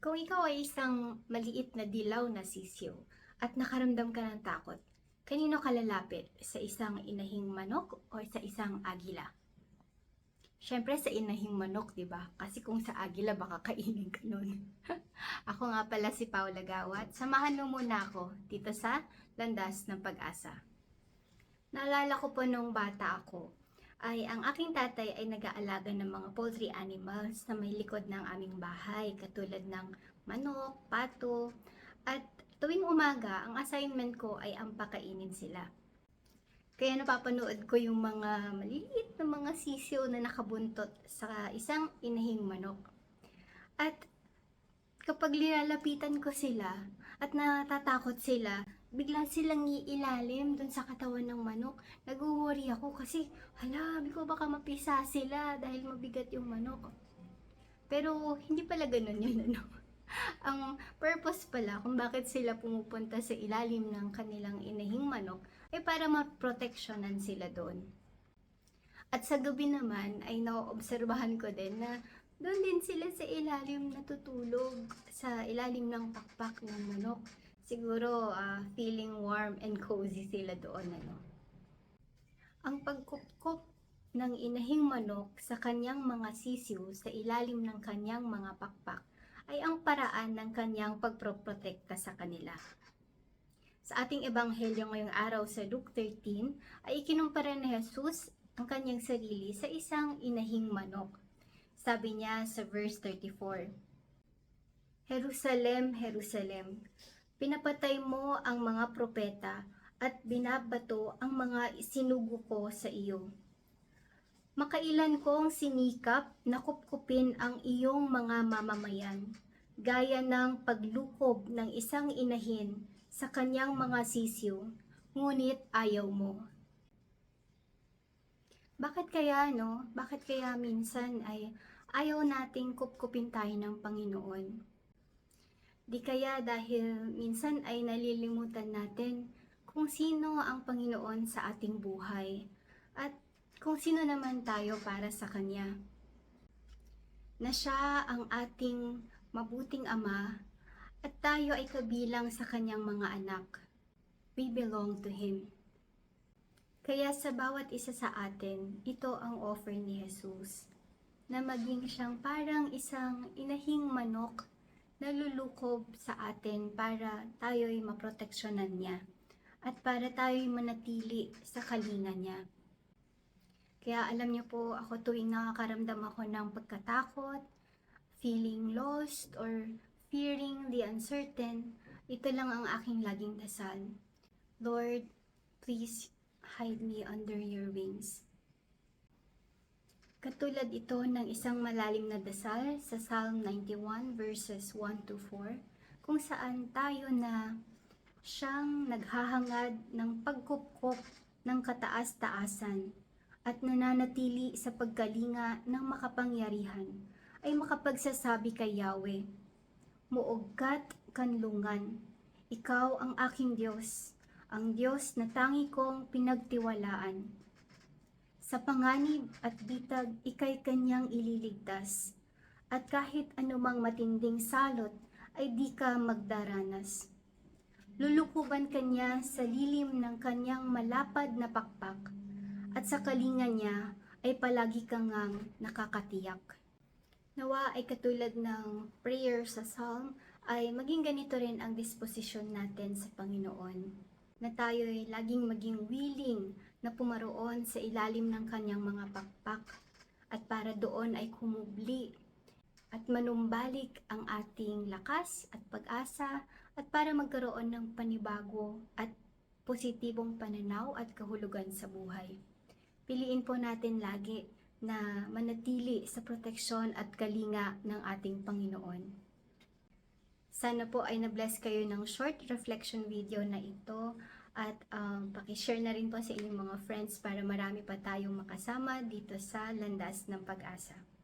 Kung ikaw ay isang maliit na dilaw na sisiyo at nakaramdam ka ng takot, kanino ka lalapit? Sa isang inahing manok o sa isang agila? Siyempre sa inahing manok, di ba? Kasi kung sa agila, baka kainin ka nun. ako nga pala si Paula Gawat. Samahan mo muna ako dito sa Landas ng Pag-asa. Naalala ko po nung bata ako, ay ang aking tatay ay nag-aalaga ng mga poultry animals na may likod ng aming bahay, katulad ng manok, pato, at tuwing umaga, ang assignment ko ay ang pakainin sila. Kaya napapanood ko yung mga maliliit na mga sisiw na nakabuntot sa isang inahing manok. At kapag nilalapitan ko sila at natatakot sila, bigla silang iilalim dun sa katawan ng manok. Nag-worry ako kasi, hala, ko baka mapisa sila dahil mabigat yung manok. Pero hindi pala ganun yun, ano. Ang purpose pala kung bakit sila pumupunta sa ilalim ng kanilang inahing manok ay para maproteksyonan sila doon. At sa gabi naman ay naoobserbahan ko din na doon din sila sa ilalim natutulog, sa ilalim ng pakpak ng manok. Siguro ah, feeling warm and cozy sila doon. Ano. Ang pagkupkup ng inahing manok sa kanyang mga sisiw sa ilalim ng kanyang mga pakpak ay ang paraan ng kanyang pagproprotekta sa kanila. Sa ating ebanghelyo ngayong araw sa Luke 13 ay ikinumpara ni Jesus ang kanyang sarili sa isang inahing manok. Sabi niya sa verse 34, Jerusalem, Jerusalem, pinapatay mo ang mga propeta at binabato ang mga isinugo ko sa iyo. Makailan kong sinikap na kupkupin ang iyong mga mamamayan, gaya ng paglukob ng isang inahin sa kanyang mga sisiw, ngunit ayaw mo. Bakit kaya, no? Bakit kaya minsan ay ayaw nating kupkupin tayo ng Panginoon? Di kaya dahil minsan ay nalilimutan natin kung sino ang Panginoon sa ating buhay at kung sino naman tayo para sa Kanya. Na siya ang ating mabuting Ama at tayo ay kabilang sa Kanyang mga anak. We belong to Him. Kaya sa bawat isa sa atin, ito ang offer ni Jesus. Na maging siyang parang isang inahing manok na lulukob sa atin para tayo'y maproteksyonan niya at para tayo'y manatili sa kalinga niya. Kaya alam niyo po, ako tuwing nakakaramdam ako ng pagkatakot, feeling lost, or fearing the uncertain, ito lang ang aking laging dasal. Lord, please hide me under your wings. Katulad ito ng isang malalim na dasal sa Psalm 91 verses 1 to 4, kung saan tayo na siyang naghahangad ng pagkupkop ng kataas-taasan at nananatili sa pagkalinga ng makapangyarihan ay makapagsasabi kay Yahweh, Muugkat kanlungan, ikaw ang aking Diyos, ang Diyos na tangi kong pinagtiwalaan. Sa panganib at bitag, ikay kanyang ililigtas, at kahit anumang matinding salot ay di ka magdaranas. Lulukuban kanya sa lilim ng kanyang malapad na pakpak, at sa kalinga niya ay palagi kang ngang nakakatiyak. Nawa ay katulad ng prayer sa psalm ay maging ganito rin ang disposisyon natin sa Panginoon. Na tayo ay laging maging willing na pumaroon sa ilalim ng kanyang mga pakpak at para doon ay kumubli at manumbalik ang ating lakas at pag-asa at para magkaroon ng panibago at positibong pananaw at kahulugan sa buhay. Piliin po natin lagi na manatili sa proteksyon at kalinga ng ating Panginoon. Sana po ay na-bless kayo ng short reflection video na ito at um, pakishare na rin po sa inyong mga friends para marami pa tayong makasama dito sa Landas ng Pag-asa.